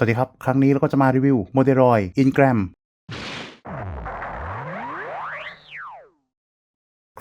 สวัสดีครับ ครั้งนี้เราก็จะมารีวิวโมเดลอยอินแกรม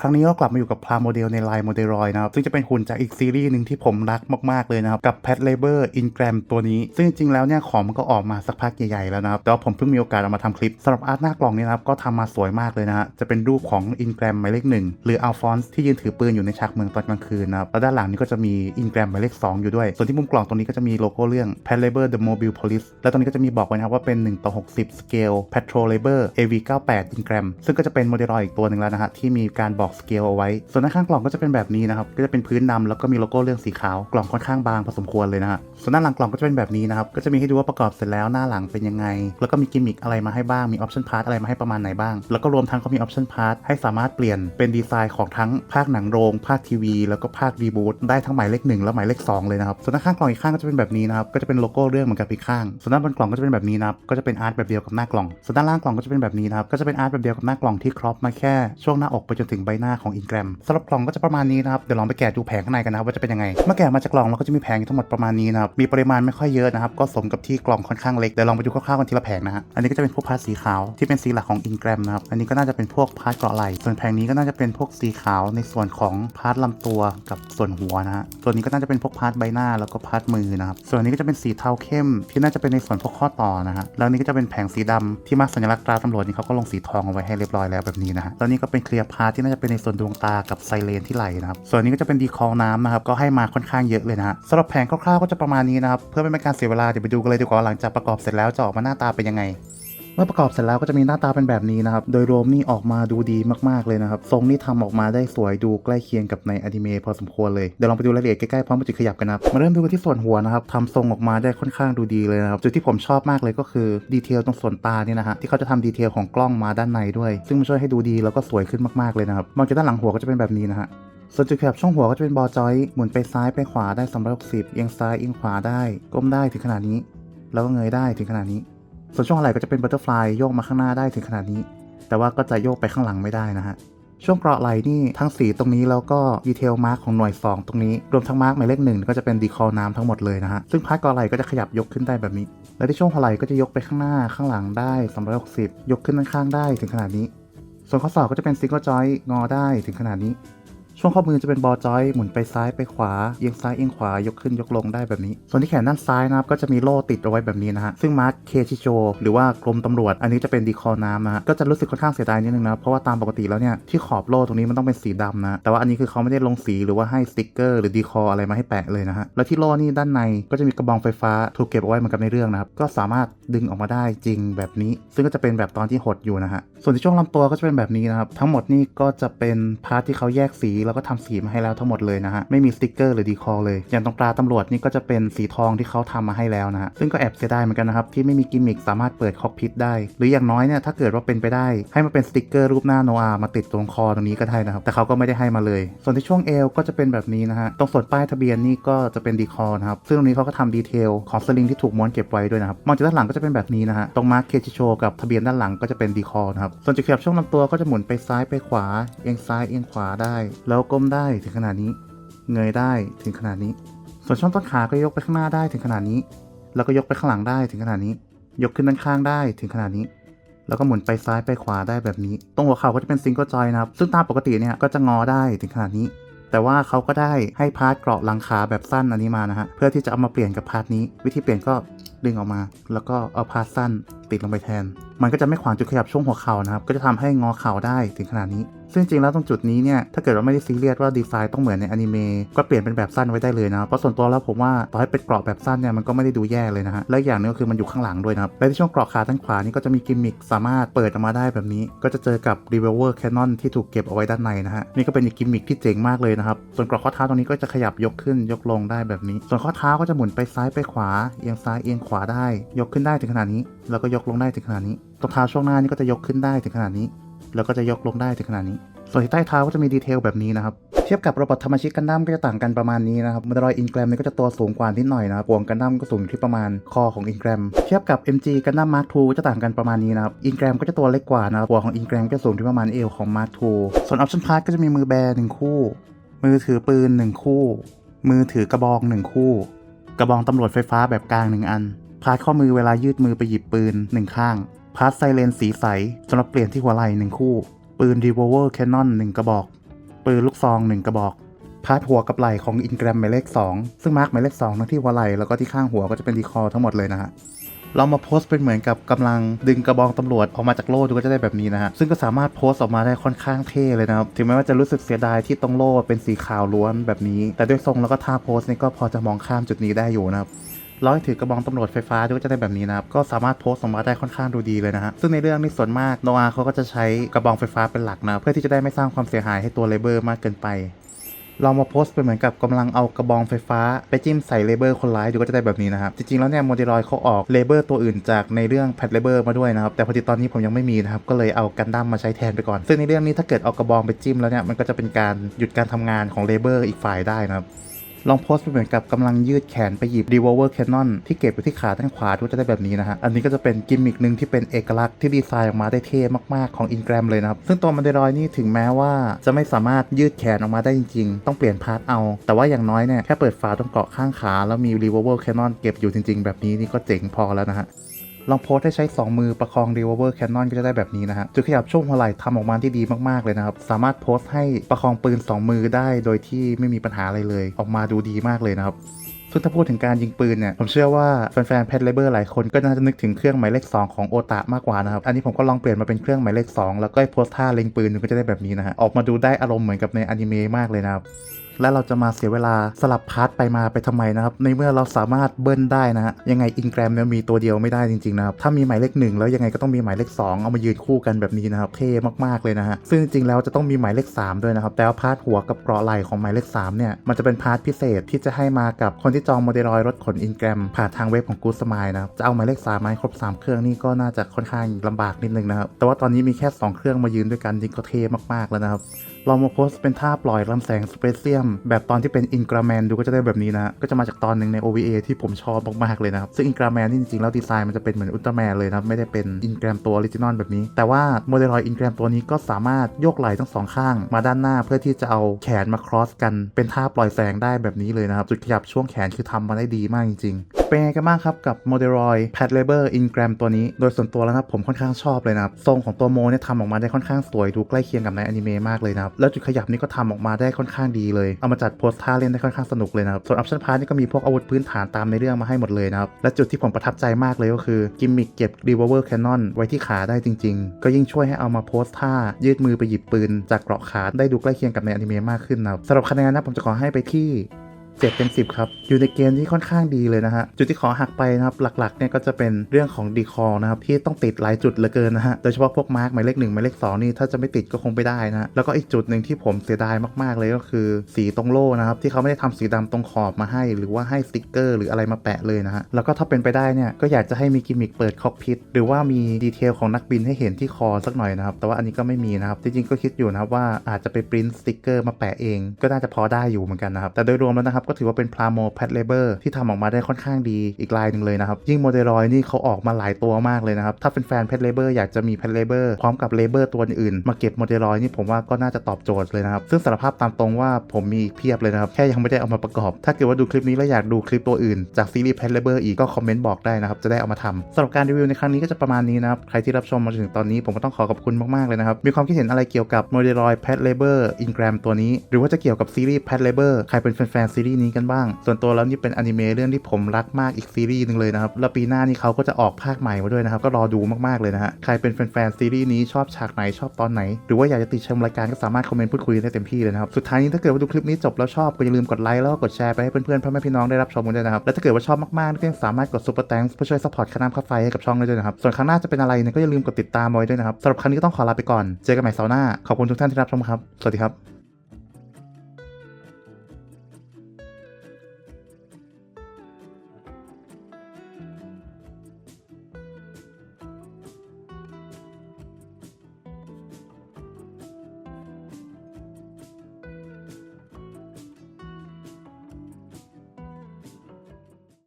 ครั้งนี้ก็กลับมาอยู่กับพลาโมเดลในไลน์โมเดลรอยนะครับซึ่งจะเป็นหุ่นจากอีกซีรีส์หนึ่งที่ผมรักมากๆเลยนะครับกับแพทเลเบอร์อินแกรมตัวนี้ ซึ่งจริงๆแล้วเนี่ยของมันก็ออกมาสักพักใหญ่ๆแล้วนะครับแต่ว่าผมเพิ่งมีโอกาสเอามาทำคลิปสำหรับอาร์ตหน้ากล่องนี้นะครับก็ทำมาสวยมากเลยนะฮะจะเป็นรูปของอินแกรมหมายเลขหนึ่งหรืออัลฟอนส์ที่ยืนถือปืนอยู่ในฉากเมืองตอนกลางคืนนะครับแล้วด้านหลังนี้ก็จะมีอินแกรมหมายเลขสองอยู่ด้วย ส่วนที่มุมกล่องตรงนี้ก็จะมีโลโก้เรื่อง p a t Labor the Mobile Police และตรงนี้ก็จะมีบอกไว้นะครับว่าเป็น1ต่อ60 Scale Patrol Labor AV98 Ingram ซึ่งก็จะเป็นโมเดลรอยอีกตัวหนึ่งแล้วนะฮะที่มีการบอกสเกลเอาไว้ ส่วนด้านข้างกล่องก็จะเป็นแบบนี้นะครับ ก็จะเป็นพื้นดำแล้วก็มีโลโก้เรื่องสีขาว กล่องค่อนข้างบางพอสมควรเลยนะฮะ ส่วนด้านหลังกล่องก็จะเป็นแบบนี้นะครับ ก็จะมีให้ดูว่าประกอบเสร็จแล้วหน้าหลังเป็นยังไง แล้วก็มีกิมมิคอะไรมาให้บ้าง มีออปชั่นพาร์ทอะไรมาให้ประมาณไหนบ้าง แล้วก็รวมทั้งเขามีออปชั่นพาร์ทให้สามารถเปลี่ยนเป็นดีไซน์ของทั้งภาคหนังโรง ภาคทีวี แล้วก็ภาครีบูตได้ทั้งหมายเลขหนึ่งและหมายเลขสองเลยนะครับ ส่วนด้านข้างกล่องอีกข้างก็จะเป็นแบบนี้นะครับ ก็จะเป็นโลโก้เรื่องเหมือนกับอีกข้าง ส่วนด้านบนกล่องก็จะเป็นแบบนี้นะครับ ก็จะเป็นอาร์ตแบบเดียวกับหน้ากล่อง ส่วนด้านล่างกล่องก็จะเป็นแบบนี้นะครับ ก็จะเป็นอาร์ตแบบเดียวกับหน้ากล่องที่ครอปมาแค่ช่วงหน้าอกไปจนถึงใบหน้าของอินแกรมสำหรับกล่องก็จะประมาณนี้นะครับ เดี๋ยวลองไปแกะดูแผงข้างในกันนะว่าจะเป็นยังไง เมื่อแกะมาจากกล่องเราก็จะมีแผงอยู่ทั้งหมดประมาณนี้นะครับ มีปริมาณไม่ค่อยเยอะนะครับ ก็สมกับที่กล่องค่อนข้างเล็ก เดี๋ยวลองไปดูคร่าวๆกันทีละแผงนะฮะ อันนี้ก็จะเป็นพวกพาร์ทสีขาวที่เป็นสีหลักของอินแกรมนะครับ อันนี้ก็น่าจะเป็นพวกพาร์ทเกราะไหล่ ส่วนแผงนี้ก็น่าจะเป็นพวกสีขาวในส่วนของพาร์ทลำตัวกับส่วนหัวนะฮะ ส่วนนี้ก็น่าจะเป็นพวกพาร์ทใบหน้าแล้วก็พาร์ทมือนะครับ ส่วนนี้ก็จะเป็นสีเทาเข้ม ที่น่าจะเป็นในส่วนพวกข้อต่อนะฮะ แล้วนี่ก็จะเป็นแผงสีดำที่มาสัญลักษณ์ตราตำรวจนี่เขาก็ลงสีทองเอาไว้ให้เรียบร้อยแล้วแบบนี้นะฮะ แล้วนี่ก็เป็นเคลียร์พาร์ทที่น่าจะเป็นในส่วนดวงตากับไซเลนที่ไหลนะครับ ส่วนนี้ก็จะเป็นดีคอลน้ำนะครับ ก็ให้มาค่อนข้างเยอะเลยนะฮะสำหรับแผงคร่าวๆก็จะประมาณนี้นะครับ เพื่อไม่เป็นการเสียเวลา เดี๋ยวไปดูกันเลยดีกว่าหลังจากประกอบเสร็จแล้วจะออกมาหน้าตาเป็นยังไง มื่อประกอบเสร็จแล้วก็จะมีหน้าตาเป็นแบบนี้นะครับ โดยรวมนี่ออกมาดูดีมากๆเลยนะครับ ทรงนี่ทำออกมาได้สวยดูใกล้เคียงกับในอนิเมะพอสมควรเลย เดี๋ยวลองไปดูรายละเอียดใกล้ๆพร้อมกับจุดขยับกันนะครับ มาเริ่มดูกันที่ส่วนหัวนะครับทำทรงออกมาได้ค่อนข้างดูดีเลยนะครับ จุดที่ผมชอบมากเลยก็คือดีเทลตรงส่วนตาเนี่ยนะฮะ ที่เขาจะทำดีเทลของกล้องมาด้านในด้วย ซึ่งมันช่วยให้ดูดีแล้วก็สวยขึ้นมากๆเลยนะครับ มองจากด้านหลังหัวก็จะเป็นแบบนี้นะฮะส่วนจุดขยับช่องหัวก็จะเป็นบอจอยหมุนไปซ้ายไปขวาได้360เอียงซ้ายเอียงขวาได้ ก้มได้ถึงขนาดนี้ แล้วก็เงยได้ถึงขนาดนี้ ส่วนช่วงไหล่ก็จะเป็นบัตเตอร์ฟลายโยกมาข้างหน้าได้ถึงขนาดนี้ แต่ว่าก็จะโยกไปข้างหลังไม่ได้นะฮะช่วงเกราะไหลนี่ทั้งสีตรงนี้แล้วก็ดีเทลมาร์กของหน่วย 2 ตรงนี้ รวมทั้งมาร์กหมายเลขหนึ่งก็จะเป็นดีคอลน้ำทั้งหมดเลยนะฮะ ซึ่งพาร์ทเกราะไหลก็จะขยับยกขึ้นได้แบบนี้ และที่ช่วงหัวไหลก็จะยกไปข้างหน้าข้างหลังได้360 ยกขึ้นด้นข้างได้ถึงขนาดนี้ ส่วนข้อศอกก็จะเป็นซิงเกิลจอยงอได้ถึงขนาดนี้ ช่วงข้อมือจะเป็นบอจอยหมุนไปซ้ายไปขวาเอียงซ้ายเอียงขวายกขึ้นยกลงได้แบบนี้ ส่วนที่แขนด้านซ้ายนะครับก็จะมีโล่ติดเอาไว้แบบนี้นะฮะซึ่งมาร์คเคชิโจหรือว่ากรมตำรวจ อันนี้จะเป็นดีคอน้ำนะฮะก็จะรู้สึกค่อนข้างเสียดายนิดนึงนะเพราะว่าตามปกติแล้วเนี่ยที่ขอบโล่ตรงนี้มันต้องเป็นสีดำนะแต่ว่าอันนี้คือเขาไม่ได้ลงสีหรือว่าให้สติ๊กเกอร์หรือดีคออะไรมาให้แปะเลยนะฮะแล้วที่โล่นี่ด้านในก็จะมีกระบองไฟฟ้าถูกเก็บเอาไว้เหมือนกับในเรื่องนะครับก็สามารถดึงออกมาได้จริงแบบนี้ ซึ่งก็จะเป็นแบบตอนที่หดอยู่นะฮะส่วนที่ช่วงลำตัวก็จะเป็นแบบนี้นะครับทั้งหมดนี่ก็จะเป็นพาร์ทที่เขาแยกสีแล้วก็ทำสีมาให้แล้วทั้งหมดเลยนะฮะไม่มีสติ๊กเกอร์หรือดีคอเลย อย่างตรงตราตำรวจนี่ก็จะเป็นสีทองที่เขาทำมาให้แล้วนะฮะซึ่งก็แอบเสียดายเหมือนกันนะครับที่ไม่มีกิมมิคสามารถเปิดคอกพิทได้ หรืออย่างน้อยเนี่ยถ้าเกิดว่าเป็นไปได้ ให้มาเป็นสติ๊กเกอร์รูปหน้าโนอามาติดตรงคอตรงนี้ก็ได้นะครับแต่เขาก็ไม่ได้ให้มาเลย ส่วนที่ช่วงเอวก็จะเป็นแบบนี้นะฮะตรงส่วนป้ายทะเบียนนี่ก็จะเป็นดีคอนะครับซึ่งตรงนี้เขาก็ทำดีเทลของสลิงที่ถูกม้วนเก็บไว้ด้วยนะครับมองจากด้านหลังก็จะเป็นแบบนี้นะฮะตรงมาร์คเคชิโชกับทะเบียนด้านหลังก็จะเป็นดีคอนะครับส่วนจุดขยับช่วงลำตัวก็จะหมุนไปซ้ายไปขวาเอียงซ้ายเอียงขวาได้แล้วก้มได้ถึงขนาดนี้ เงยได้ถึงขนาดนี้ ส่วนช่องต้นขาก็ยกไปข้างหน้าได้ถึงขนาดนี้ แล้วก็ยกไปข้างหลังได้ถึงขนาดนี้ ยกขึ้นด้านข้างได้ถึงขนาดนี้ แล้วก็หมุนไปซ้ายไปขวาได้แบบนี้ ตรงหัวเข่าก็จะเป็นซิงเกิลจอยนะครับ ซึ่งตามปกติเนี่ยก็จะงอได้ถึงขนาดนี้ แต่ว่าเขาก็ได้ให้พาร์ทเกราะหลังขาแบบสั้นอันนี้มานะฮะ เพื่อที่จะเอามาเปลี่ยนกับพาร์ทนี้ วิธีเปลี่ยนก็ดึงออกมา แล้วก็เอาพาร์ทสั้นติดลงไปแทน มันก็จะไม่ขวางจุดขยับช่วงหัวเข่านะครับ ก็จะทำให้งอเข่าได้ถึงขนาดนี้ ซึ่งจริงแล้วตรงจุดนี้เนี่ยถ้าเกิดว่าไม่ได้ซีเรียสว่าดีไซน์ต้องเหมือนในอนิเมะก็เปลี่ยนเป็นแบบสั้นไว้ได้เลยนะเพราะส่วนตัวแล้วผมว่าต่อให้เป็นกราะแบบสั้นเนี่ยมันก็ไม่ได้ดูแย่เลยนะฮะและอย่างหนึงก็คือมันอยู่ข้างหลังด้วยนะครับและที่ช่วงกราะขาด้านขวานี่ก็จะมีกิมมิคสามารถเปิดออกมาได้แบบนี้ ก็จะเจอกับ revolver cannon ที่ถูกเก็บเอาไว้ด้านในนะฮะนี่ก็เป็นอีกกิมมิคที่เจ๋งมากเลยนะครับส่วนกราะข้อเท้าตรงนี้ก็จะขยับยกขึ้นยกลงได้แบบนี้ ส่วนข้อเท้าก็จะหมุนไปซ้ายไปขวาเอียงซ้ายเอียงขวาได้ ยกขึ้นได้ถึงขนาดนี้ แล้วก็ยกลงได้ถึงขนาดนี้ตรงเท้าช่วงหน้านี่ก็จะยกขึ้นได้ถึงขนาดนี้ แล้วก็จะยกลงได้ถึงขนาดนี้ ส่วนที่ใต้เท้าก็จะมีดีเทลแบบนี้นะครับ เทียบกับโรบอทธรรมชิกันดั้มก็จะต่างกันประมาณนี้นะครับมอเตอร์รอยอินแกรมนี่ก็จะตัวสูงกว่านิดหน่อยนะครับปวงกันดั้มก็สูงที่ประมาณคอของอินแกรม เทียบกับ MG กันดั้มมาร์ค2ก็จะต่างกันประมาณนี้นะครับ อินแกรมก็จะตัวเล็กกว่านะครับปวงของอินแกรมก็จะสูงที่ประมาณเอวของมาร์ค2ส่วนออปชั่นพาร์ทก็จะมีมือแบร์หนึ่งคู่ มือถือปืนหนึ่งคู่ มือถือกระบองหนึ่งคู่ กระบองตำรวจไฟฟ้าแบบกลางหนึ่งอันพาร์ทข้อมือเวลายืดมือไปหยิบปืนหนึ่งข้าง พาร์ทไซเลนสีใสสำหรับเปลี่ยนที่หัวไหล่หนึ่งคู่ ปืนรีโวเวอร์แคนนอนหนึ่งกระบอก ปืนลูกซองหนึ่งกระบอก พาร์ทหัวกับไหล่ของอินแกรมหมายเลข 2 ซึ่งมาร์กหมายเลข2ทั้งที่หัวไหล่แล้วก็ที่ข้างหัวก็จะเป็นดีคอทั้งหมดเลยนะฮะเรามาโพสเป็นเหมือนกับกำลังดึงกระบองตำรวจออกมาจากโล่ดูก็จะได้แบบนี้นะฮะ ซึ่งก็สามารถโพสออกมาได้ค่อนข้างเท่เลยนะครับ ถึงแม้ว่าจะรู้สึกเสียดายที่ตรงโล่เป็นสีขาวล้วนแบบนี้ แต่ด้วยทรงแล้วก็ท่าโพสนี่ก็พอจะมองข้ามจุดนี้ได้อยู่นะครับ ร้อยถือกระบองตำรวจไฟฟ้าด้วยก็จะได้แบบนี้นะครับก็สามารถโพสต์ออกมาได้ค่อนข้างดูดีเลยนะฮะซึ่งในเรื่องนี้ส่วนมากโนอาเขาก็จะใช้กระบองไฟฟ้าเป็นหลักนะเพื่อที่จะได้ไม่สร้างความเสียหายให้ตัวเลเบอร์มากเกินไปเรามาโพสต์เป็นเหมือนกับกำลังเอากระบองไฟฟ้า ไปจิ้มใส่เลเบอร์คนร้ายดูก็จะได้แบบนี้นะครับ จริงๆแล้วเนี่ยโมเดลอยเขาออกเลเบอร์ตัวอื่นจากในเรื่องแพทเลเบอร์มาด้วยนะครับ แต่พอดีตอนนี้ผมยังไม่มีนะครับ ก็เลยเอากันดั้มมาใช้แทนไปก่อน ซึ่งในเรื่องนี้ถ้าเกิดเอากระบองไปจิ้มแล้วเนี่ยมันก็จะเป็นการหยุดการทำงานของเลเบอร์อีกฝ่ายได้นะครับ ลองโพสเป็นเหมือนกับกำลังยืดแขนไปหยิบ revolver cannon ที่เก็บอยู่ที่ขาด้านขวาดูจะได้แบบนี้นะฮะ อันนี้ก็จะเป็นกิมมิคหนึ่งที่เป็นเอกลักษณ์ที่ดีไซน์ออกมาได้เท่มากๆของอินแกรมเลยนะครับ ซึ่งตัวมันเดรอยนี่ถึงแม้ว่าจะไม่สามารถยืดแขนออกมาได้จริงๆ ต้องเปลี่ยนพาร์ทเอา แต่ว่าอย่างน้อยเนี่ยแค่เปิดฝาตรงเกาะข้างขา แล้วมี revolver cannon เก็บอยู่จริง ๆ แบบนี้นี่ก็เจ๋งพอแล้วนะฮะ ลองโพสให้ใช้ 2 มือประคอง revolver cannon ก็จะได้แบบนี้นะฮะ จุดขยับช่วงหัวไหล่ทำออกมาที่ดีมากๆเลยนะครับ สามารถโพสให้ประคองปืน 2 มือได้โดยที่ไม่มีปัญหาอะไรเลย ออกมาดูดีมากเลยนะครับซึ่งถ้าพูดถึงการยิงปืนเนี่ย ผมเชื่อว่าแฟนๆแพทเลเบอร์หลายคนก็น่าจะนึกถึงเครื่องหมายเลข 2 ของโอตะมากกว่านะครับ อันนี้ผมก็ลองเปลี่ยนมาเป็นเครื่องหมายเลข 2 แล้วก็ให้โพสท่าเล็งปืนมันก็จะได้แบบนี้นะฮะ ออกมาดูได้อารมณ์เหมือนกับในอนิเมะมากเลยนะครับ และเราจะมาเสียเวลาสลับพาร์ทไปมาไปทำไมนะครับ ในเมื่อเราสามารถเบิ้ลได้นะฮะยังไงอินแกรมเนี่ยมีตัวเดียวไม่ได้จริงๆนะครับถ้ามีหมายเลขหนึ่งแล้วยังไงก็ต้องมีหมายเลข 2 เอามายืนคู่กันแบบนี้นะครับเท่มากๆเลยนะฮะซึ่งจริงๆแล้วจะต้องมีหมายเลข 3 ด้วยนะครับแต่ว่าพาร์ทหัวกับเกราะไหล่ของหมายเลข3เนี่ยมันจะเป็นพาร์ทพิเศษที่จะให้มากับคนที่จองโมเดลรอยรถขนอินแกรมผ่านทางเว็บของกูสมายนะครับจะเอาหมายเลข3มาให้ครบ 3 เครื่องนี่ก็น่าจะค่อนข้างลำบากนิดนึงนะครับแต่ว่าตอนนี้มีแค่ 2 เครื่องมายืนด้วยกันจริงก็เท่มากๆแล้วนะครับ เรามาโพสเป็นท่าปล่อยลำแสงสเปเซียม แบบตอนที่เป็นอินกราแมนดูก็จะได้แบบนี้นะก็จะมาจากตอนหนึ่งใน OVA ที่ผมชอบมากๆเลยนะครับซึ่งอินกราแมนนี่จริงๆแล้วดีไซน์มันจะเป็นเหมือนอุลตร้าแมนเลยนะไม่ได้เป็นอินกรมตัวออริจินอลแบบนี้ แต่ว่าโมเดลอยอินกรมตัวนี้ก็สามารถโยกไหล่ทั้งสองข้าง มาด้านหน้าเพื่อที่จะเอาแขนมาครอสกันเป็นท่าปล่อยแสงได้แบบนี้เลยนะครับจุดขยับช่วงแขนคือทำมาได้ดีมากจริงๆ เป็นไงกันบ้างครับกับโมเดลอยแพดเลเบอร์อินกรมตัวนี้ โดยส่วนตัวแล้วนะครับผมค่อนข้างชอบเลยนะครับ ทรงของตัวโมเนี่ยทำออกมาได้ค่อนข้างสวยดูใกล้เคียงกับในอนิเมะมากเลยนะครับ แล้วจุดขยับนี่ก็ทำออกมาได้ค่อนข้างดีเลย เอามาจัดโพสท่าเล่นได้ค่อนข้างสนุกเลยนะครับ ส่วนออปชั่นพาร์ทนี่ก็มีพวกอาวุธพื้นฐานตามในเรื่องมาให้หมดเลยนะครับ และจุดที่ผมประทับใจมากเลยก็คือกิมมิคเก็บ revolver cannon ไว้ที่ขาได้จริง ๆ ก็ยิ่งช่วยให้เอามาโพสท่ายืดมือไปหยิบปืน จากเกราะขาได้ดูใกล้เคียงกับในอนิเมะมากขึ้นนะครับสำหรับคะแนนนะผมจะขอให้ไปที่ เจ็ดเต็มสิบครับ อยู่ในเกณฑ์ที่ค่อนข้างดีเลยนะฮะ จุดที่ขอหักไปนะครับ หลักๆเนี่ยก็จะเป็นเรื่องของดีคอนะครับ ที่ต้องติดหลายจุดเหลือเกินนะฮะ โดยเฉพาะพวกมาร์กหมายเลขหนึ่งหมายเลขสองนี่ถ้าจะไม่ติดก็คงไม่ได้นะแล้วก็อีกจุดหนึ่งที่ผมเสียดายมากๆเลยก็คือ สีตรงโล่นะครับที่เขาไม่ได้ทำสีดำตรงขอบมาให้ หรือว่าให้สติกเกอร์ หรืออะไรมาแปะเลยนะฮะแล้วก็ถ้าเป็นไปได้เนี่ยก็อยากจะให้มีกิมมิคเปิดคอกพิทหรือว่ามีดีเทลของนักบินให้เห็นที่คอสักหน่อยนะครับแต่ว่าอันนี้ก็ไม่มีนะครับจริงๆก็คิดอยู่นะครับว่าอาจจะไปปริ้นสติกเกอร์มาแปะเองก็น่าจะพอได้อยู่เหมือนกันนะครับแต่โดยรวมแล้วนะครับก็ถือว่าเป็นพลาโมแพดเลเบอร์ที่ทำออกมาได้ค่อนข้างดีอีกลายหนึ่งเลยนะครับ ยิ่งโมเดลรอยนี่เขาออกมาหลายตัวมากเลยนะครับ ถ้าเป็นแฟนแพดเลเบอร์อยากจะมีแพดเลเบอร์พร้อมกับเลเบอร์ตัวอื่นมาเก็บโมเดลรอยนี่ผมว่าก็น่าจะตอบโจทย์เลยนะครับ ซึ่งสารภาพตามตรงว่าผมมีเพียบเลยนะครับแค่ยังไม่ได้เอามาประกอบ ถ้าเกิดว่าดูคลิปนี้แล้วอยากดูคลิปตัวอื่นจากซีรีส์แพดเลเบอร์อีกก็คอมเมนต์บอกได้นะครับจะได้เอามาทำสำหรับการรีวิวในครั้งนี้ก็จะประมาณนี้นะครับใครที่รับชมมาถึงตอนนี้ผมก็ต้องขอขอบคุณมากๆเลยนะครับมีความคิดเห็นอะไรเกี่ยวกับโมเดลรอยแพดเลเบอร์อินแกรมตัวนี้ หรือว่าจะเกี่ยวกับซีรีส์แพดเลเบอร์ใครเป็นแฟนๆซีรีส์นี้กันบ้าง ส่วนตัวแล้วนี่เป็นอนิเมะเรื่องที่ผมรักมากอีกซีรีส์หนึ่งเลยนะครับ แล้วปีหน้านี่เขาก็จะออกภาคใหม่มาด้วยนะครับ ก็รอดูมากๆเลยนะฮะ ใครเป็นแฟนๆซีรีส์นี้ชอบฉากไหนชอบตอนไหน หรือว่าอยากจะติชมรายการก็สามารถคอมเมนต์พูดคุยได้เต็มที่เลยนะครับ สุดท้ายนี้ถ้าเกิดว่าดูคลิปนี้จบแล้วชอบก็อย่าลืมกดไลค์แล้วก็กดแชร์ไปให้เพื่อนๆพ่อแม่พี่น้องได้รับชมกันด้วยนะครับ และถ้าเกิดว่าชอบมากๆก็ยังสามารถกดซุปเปอร์แตงเพื่อช่วยซัพพอร์ตค่าน้ำค่าไฟให้กับช่องได้ด้วยนะครับ ส่วนครั้งหน้าจะเป็นอะไรเนี่ยก็อย่าลืมกดติดตามไว้ด้วยนะครับสำหรับครั้งนี้ก็ต้องขอลาไปก่อน เจอกันใหม่เสาร์หน้า ขอบคุณทุกท่านที่รับชมครับ สวัสดีครับ